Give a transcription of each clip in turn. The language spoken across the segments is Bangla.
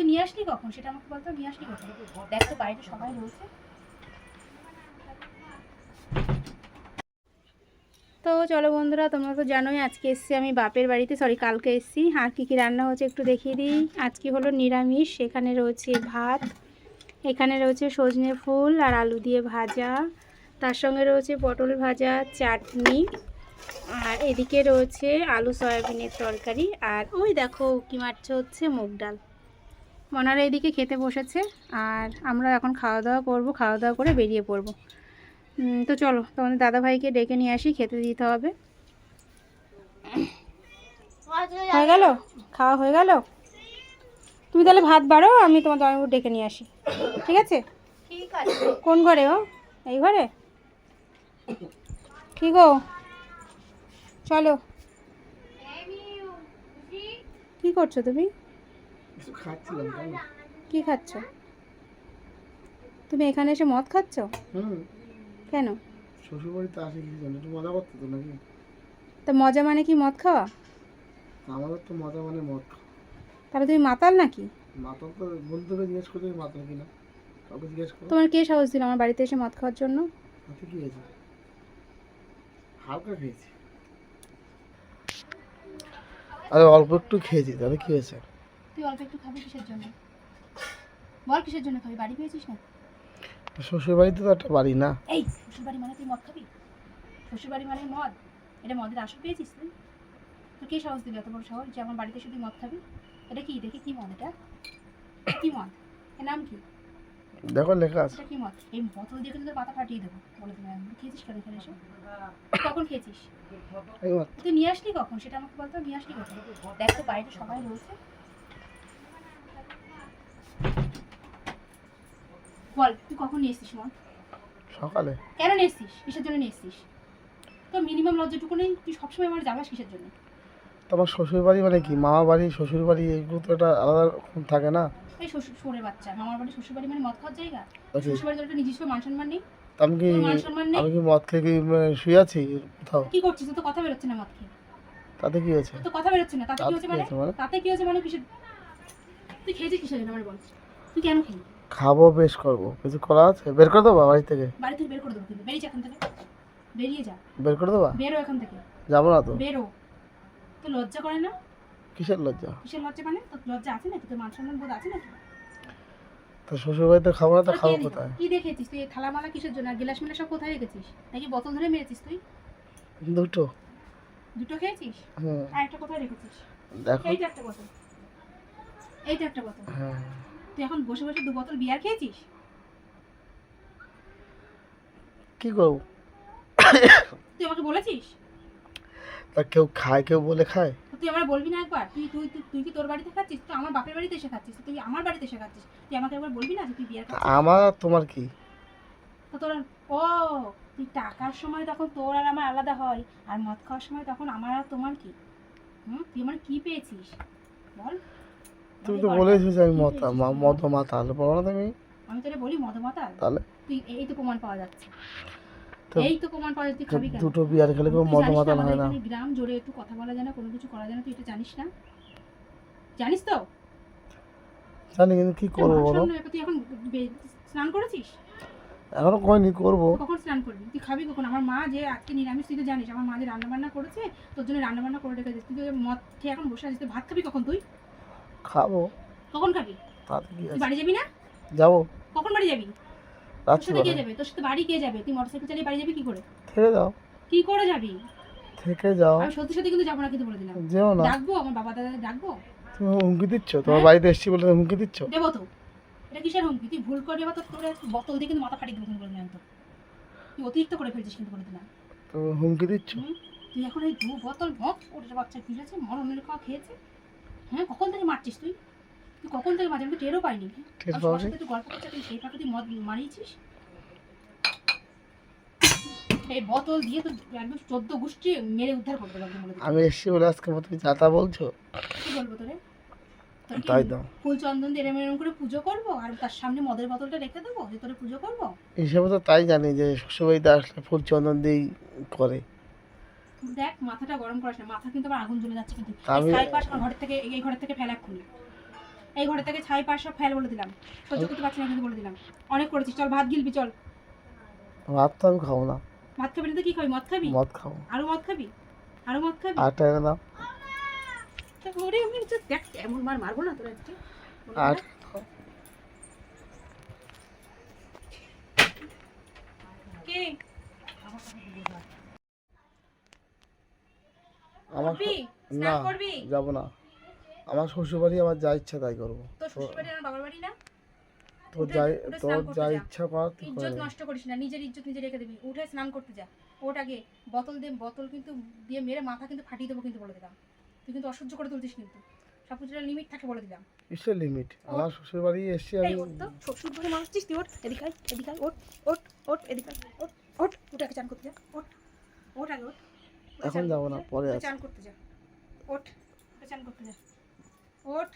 তুই নিয়ে আসলি কখন? সেটা আমাকে বলতো, নিয়ে আসলি কখন? দেখ তো, বাড়িতে সবাই রয়েছে। তো চলো বন্ধুরা, তোমরা তো জানোই, আজকে এসছি আমি বাপের বাড়িতে সরি কালকে এসছি। আর কী কী রান্না হচ্ছে একটু দেখিয়ে দিই। আজকে হলো নিরামিষ সেখানে রয়েছে ভাত, এখানে রয়েছে সজনে ফুল আর আলু দিয়ে ভাজা। তার সঙ্গে রয়েছে পটল ভাজা, চাটনি, আর এদিকে রয়েছে আলু সয়াবিনের তরকারি। আর ওই দেখো, কি মারছে হচ্ছে, মুগ ডাল। মনারা এদিকে খেতে বসেছে আর আমরা এখন খাওয়া দাওয়া করব খাওয়া দাওয়া করে বেরিয়ে পড়ব। তো চলো তোমাদের দাদাভাইকে ডেকে নিয়ে আসি খেতে দিতে হবে। হয়ে গেল? খাওয়া হয়ে গেল? তুমি তাহলে ভাত বাড়ো আমি তোমার দাদাবাবু ডেকে নিয়ে আসি। ঠিক আছে? কোন ঘরে ও? এই ঘরে? কি গো? চলো। কি করছ তুমি? কিছু খাচ্ছিলাম কি খাচ্ছ? তুমি এখানে এসে মদ খাচ্ছ? হুম। কেন? শ্বশুর বাড়িতে আসে জন্য একটু মজা করতে তো নাকি? তা মজা মানে কি মদ খাওয়া? আমাদের তো মজা মানে মদ খাওয়া। তাহলে তুমি মাতাল নাকি? মাতাল তো বন্ধুকে জিজ্ঞেস করতে মাতাল কিনা? কাউকে জিজ্ঞেস করো। তোমার কে সাহস দিল আমার বাড়িতে এসে মদ খাওয়ার জন্য? তাতে কি হয়েছে হালকা খেয়েছি। আরে অল্প একটু খেয়েছি তাহলে কি হয়েছে? তুই অল্প একটু খাবি কিসের জন্য? বল কিসের জন্য খাবি? বাড়ি পেয়েছিস না শ্বশুর বাড়িতে তো একটা বাড়ি না। এই শ্বশুর বাড়ি মানে তুই মদ খাবি? শ্বশুর বাড়ি মানে মদ। এটা মদের আসর পেয়েছিস তুই? তুই কে সাহস দিবি এত বড় শহর যে আমার বাড়িতে শুধু মদ খাবি? এটা কি? দেখি কি মদ এটা? কি মদ? এর নাম কি? দেখো লেখা আছে। কি মদ? এই বোতল দিয়ে কিন্তু তোর মাথা ফাটিয়ে দেবো বলে দিলাম। খেয়েছিস কেন এখানে এসে? কখন খেয়েছিস? তুই নিয়ে আসলি কখন? সেটা আমাকে বলতো নিয়ে আসলি কখন? দেখ তো বাড়িতে সবাই রয়েছে। বল তুই কখন নিয়ে এসছিস মন সকালে। কেন নিয়ে এসছিস? কিসের জন্য নিয়ে এসছিস? তো মিনিমাম লজ্জাটুকু নেই? তুই সবসময় আমার জ্বালাস কিসের জন্য? তোমার শ্বশুর বাড়ি মানে কি? মামা বাড়ি শ্বশুর বাড়ি এইগুলো তো একটা আলাদা রকম থাকে না? এই শ্বশুর সরে বাচ্চা। মামার বাড়ি শ্বশুর বাড়ি মানে মদ খাওয়ার জায়গা? আচ্ছা। শ্বশুর বাড়িতে একটা নিজস্ব মান সম্মান নেই আমি কি আমি কি মদ খেয়ে কি মানে শুয়ে আছি কোথাও? কি করছিস? তো কথা বেরোচ্ছে না মদ খেয়ে। তাতে কি হয়েছে? তো কথা বেরোচ্ছে না। তাতে কি হচ্ছে মানে? তাতে কি হয়েছে মানে? মানে কিসের তুই খেয়েছিস কিসের জন্য? আমার বল। তুই কেন খেলি? খাব বেশ করব। কিছু করা আছে? বের করে দেবো বাড়ি থেকে? বাড়ি থেকে বের করে দেবো কিন্তু। বেরিয়ে যা এখান থেকে। বেরিয়ে যা। বের করে দেবা? বেরো এখান থেকে। যাব না তো? বেরো। তো লজ্জা করে না? কিসের লজ্জা? কিসের লজ্জা মানে? তোর লজ্জা আছে নাকি? তোর মান সম্মান বোধ আছে নাকি? তো শ্বশুর বাড়িতে খাব না তো খাব কোথায়? কি দেখেছিস তুই? থালা মালা কিসের জন্য? আর গিলাস মিলাস সব কোথায় রেখেছিস? নাকি বোতল ধরে মেরেছিস তুই? দুটো। দুটো খেয়েছিস? হুম। আর একটা কোথায় রেখেছিস? দেখো। এইটা একটা বোতল। এইটা একটা বোতল। হ্যাঁ। তুই এখন বসে বসে দু বোতল বিয়ার খেয়েছিস? কি করব? তুই আমাকে বলেছিস? তা কেউ খায় কেউ বলে খায়? তুই আমার বলবি না একবার? তুই তুই তুই কি তোর বাড়িতে খাচ্ছিস? তুই আমার বাপের বাড়িতে এসে খাচ্ছিস। তুই আমার বাড়িতে এসে খাচ্ছিস। তুই আমাকে একবার বলবি না যে তুই বিয়ার খাচ্ছিস? আমার তোমার কি? তো তোর ও তুই টাকার সময় তখন তোর আর আমার আলাদা হয়। আর মদ খাওয়ার সময় তখন আমার আর তোমার কি? হুম? তুই আমার কি পেয়েছিস? বল। তুমি তো বল। বলেছ যে আমি মত? মদ মাতাল বলো না তুমি। আমি তোরে বলি মদমাতাল? তাহলে? তুই এই তো প্রমাণ পাওয়া যাচ্ছে। এই তো প্রমাণ পাওয়া যাচ্ছে খাবি কেন? দুটো বিয়ার খেলে কেউ মদ মাতাল হয় না। গ্রাম জোরে একটু কথা বলা যায় না কোনো কিছু করা যায় না তুই এটা জানিস না? জানিস তো? জানি কিন্তু কি করব বলো? তুই এখন স্নান করেছিস? এখনও কয়নি করব। কখন স্নান করবি? তুই খাবি কখন? আমার মা যে আজকে নিরামিষ তুই তো জানিস আমার মা যে রান্না বান্না করেছে তোর জন্য রান্না বান্না করে রেখেছিস তুই যে মদ খেয়ে এখন বসে আছিস তুই ভাত খাবি কখন তুই? খাব। কখন খাবি? তাতে কি তুই আছে বাড়ি যাবি না? যাব। কখন বাড়ি যাবি? তোর সাথে কে রাত্রিবেলা যাবে? তোর সাথে বাড়ি কে যাবে? তুই মোটরসাইকেল চালিয়ে বাড়ি যাবি কি করে? থেকে যাও। কি করে যাবি? থেকে যাও। আমি সত্যি সত্যি কিন্তু যাব না কিন্তু বলে দিলাম। যেও না। ডাকবো? আমার বাবা দাদা ডাকবো? তুমি হুমকি দিচ্ছ? তোমার হ্যাঁ? বাড়িতে এসছি বলে হুমকি দিচ্ছ? দেবো তো। এটা কিসের হুমকি? তুই ভুল করে বা তোর তোর বোতল দিয়ে কিন্তু মাথা ফাটিয়ে দেবো কিন্তু বলে দিলাম তো তুই অতিরিক্ত করে ফেলছিস কিন্তু বলে দিলাম। তুমি হুমকি দিচ্ছ? হুম? তুই এখন এই দু বোতল মদ ওটা বাচ্চা ফিরেছে মর অন্যের খাওয়া খেয়েছে? হ্যাঁ কখন থেকে মারছিস তুই? তুই কখন থেকে মাঝে আমি তো টেরও পাইনি? সবার সাথে তুই গল্প করছিস তুই সেই তুই মদ মারিয়েছিস? এই বোতল দিয়ে তো একদম চোদ্দ গোষ্ঠী মেরে উদ্ধার করতে পারবি আমি এসছি বলে আজকে তুমি যাতা বলছো। কি বলব তোরে? তাই দাও। ফুল চন্দন দিয়ে এরম করে পুজো করব? আর তার সামনে মদের বোতলটা রেখে দেবো যে তোরে পুজো করব? হিসেবে তো তাই জানি যে শ্বশুরবাড়িতে আসলে ফুল চন্দন দিয়েই করে। দেখ মাথাটা গরম করিস না। মাথা কিন্তু আমার আগুন জ্বলে যাচ্ছে কিন্তু। সাইড পাশ আমার থেকে এই ঘরের থেকে ফেলা এক্ষুনি এই ঘরে থেকে ছাই পাশ সব ফেল বলে দিলাম। সহ্য করতে পারছি না কিন্তু বলে দিলাম। অনেক করেছিস। চল ভাত গিলবি চল। ভাত তো আমি খাব না। ভাত খাবি না তো কি খাবি? মদ খাবি? মদ খাব। আরও মদ খাবি? আরও মদ খাবি? আট টাকা দাম তা ওরে আমি দেখ এমন মার মারবো না তোরা আজকে আট কে আমার করবি? না করবি? যাব না। আমার শ্বশুর বাড়ি আমার যা ইচ্ছা তাই করব। তোর শ্বশুর বাড়ি আমার বাবার বাড়ি না? তোর যা তোর যা যা। ইচ্ছা কর ইজ্জত নষ্ট করিস না নিজের ইজ্জত নিজে রেখে দিবি। উঠে স্নান করতে যা। ওট আগে বোতল দিয়ে বোতল কিন্তু দিয়ে মেরে মাথা কিন্তু ফাটিয়ে দেবো কিন্তু বলে দিলাম। তুই কিন্তু অসহ্য করে কিন্তু। লিমিট থাকে বলে দিলাম। কিসের লিমিট আমার শ্বশুর বাড়ি এসছি আমি শ্বশুর ঘরে মারছিস তুই ওঠ। এদিকে ওঠ ওঠ ওঠ এদিকে ওঠ ওঠ। উঠে আগে চান করতে যা। ওঠ ওঠ আগে ওঠ। উঠে এখন যাব না, পরে। চান করতে যা ওঠ চান করতে যা ওঠ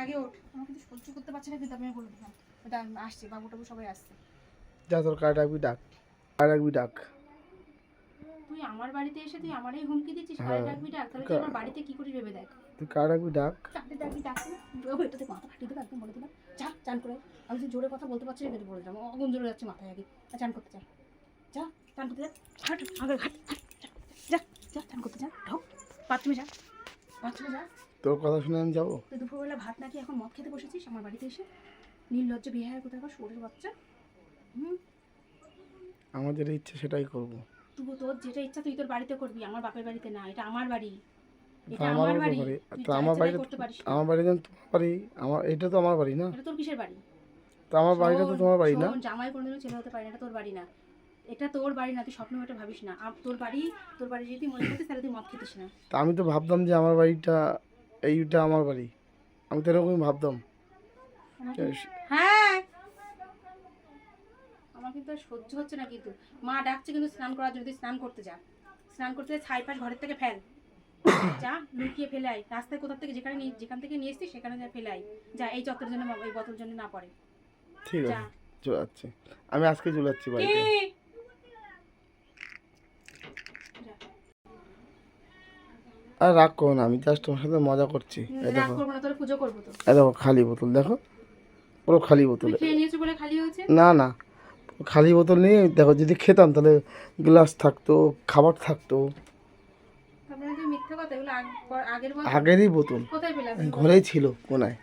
আগে ওঠ আমি কিন্তু সহ্য করতে পারছি না কিন্তু আমি বলে দিলাম ওটা আসছে বাবু টাবু সবাই আসছে যা তোর কার ডাকবি ডাক কার ডাকবি ডাক তুই আমার বাড়িতে এসে তুই আমারই হুমকি দিচ্ছিস হ্যাঁ। কারে ডাকবি ডাক তাহলে তুই আমার বাড়িতে কি করিস ভেবে দেখ তুই কার ডাকবি ডাক চাকরি ডাকবি ডাক ও এটাতে মাথা ফাটিয়ে দেবে একদম বলে দিলাম যা চান করে আমি তো জোরে কথা বলতে পারছি না কিন্তু বলে দিলাম অগুন জোরে যাচ্ছে মাথায় আগে চান করতে যা যা চান করতে যা হাট আগে হাট হাট, যা, যা যা চান করতে যা ঢোক বাথরুমে যা বাথরুমে যা। তোর কথা শুনে আমি যাব? তুই দুপুরবেলা ভাত নাকি এখন মদ খেতে বসেছিস আমার বাড়িতে এসে। নির্লজ্জ বিয়ে হয় কোথায় শরীর বাচ্চা। হুম? ইচ্ছে সেটাই করব। তুই তোর যেটা ইচ্ছা তুই তোর বাড়িতে করবি আমার বাপের বাড়িতে না এটা আমার বাড়ি। এটা আমার বাড়ি। বাড়ি তো আমার বাড়িতে। আমার বাড়ি যেন তোমার বাড়ি আমার এটা তো আমার বাড়ি না। এটা তোর কিসের বাড়ি? তো আমার বাড়িটা তো তোমার বাড়ি না? জামাই কোনোদিনও ছেলে হতে পারে না এটা তোর বাড়ি না। এটা তোর বাড়ি না তুই স্বপ্ন এটা ভাবিস না। আম- তোর বাড়ি তোর বাড়ি যদি মনে করতিস তাহলে তুই মদ খেতিস না। তা আমি তো ভাবতাম যে আমার বাড়িটা এইটা আমার বাড়ি। আমি তো এরকমই ভাবতাম। হ্যাঁ! আমার কিন্তু আর সহ্য হচ্ছে না কিন্তু। মা ডাকছে কিন্তু স্নান করার জন্য তুই স্নান করতে যা। স্নান করতে ছাই পাশ ঘরের থেকে ফেল। যা লুকিয়ে ফেলে আয় রাস্তায় কোথা থেকে যেখানে যেখান থেকে নিয়ে এসছিস সেখানে যা ফেলে আয় যা এই চত্বরের জন্য এই বোতল জন্য না পড়ে। ঠিক আছে চলে যাচ্ছি। আমি আজকে চলে যাচ্ছি বাড়িতে। আর রাগ করো না আমি জাস্ট তোমার সাথে মজা করছি। এই দেখো। এই দেখো খালি বোতল দেখো। পুরো খালি বোতল। না না। খালি বোতল নিয়ে দেখো যদি খেতাম তাহলে গ্লাস থাকতো খাবার থাকতো। আগেরই বোতল। ঘরেই ছিল কোনায়।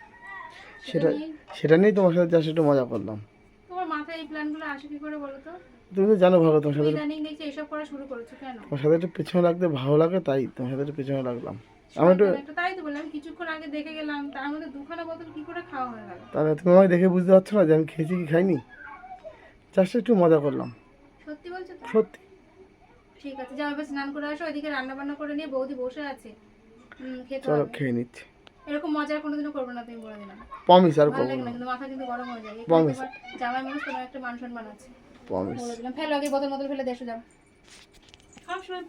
সেটা নিয়ে- সেটা নিয়েই তোমার সাথে জাস্ট একটু মজা করলাম। তোমার মাথায় এই প্ল্যানগুলো আসে কি করে বলো তো? তুমি তো জানো ভালো তোমার তুমি সাথে এসব করা শুরু করেছ কেন? তোমার সাথে একটু পেছনে লাগতে ভালো লাগে তাই তোমার সাথে একটু পেছনে লাগলাম। আমি একটু তাই তো বললাম কিছুক্ষণ আগে দেখে গেলাম তার মধ্যে দুখানা বোতল কি করে খাওয়া হয়ে গেল? তাহলে তুমি দেখে বুঝতে পারছ না যে আমি খেয়েছি কি খাইনি? জাস্ট একটু মজা করলাম। সত্যি বলছো তো? সত্যি। ঠিক আছে যাও এবার স্নান করে আসো ওইদিকে রান্না বান্না করে নিয়ে বৌদি বসে আছে। চলো খেয়ে নিচ্ছি। এরকম মজা আর কোনোদিনও করব না তুমি বলে দিলাম। প্রমিস আর না কিন্তু মাথা কিন্তু গরম হয়ে যায়। এখানে জামাই মানুষ তোমার একটা মান সম্মান আছে। প্রমিস ফেলো আগে বোতল মতল ফেলে দেশে যাও। সবসময়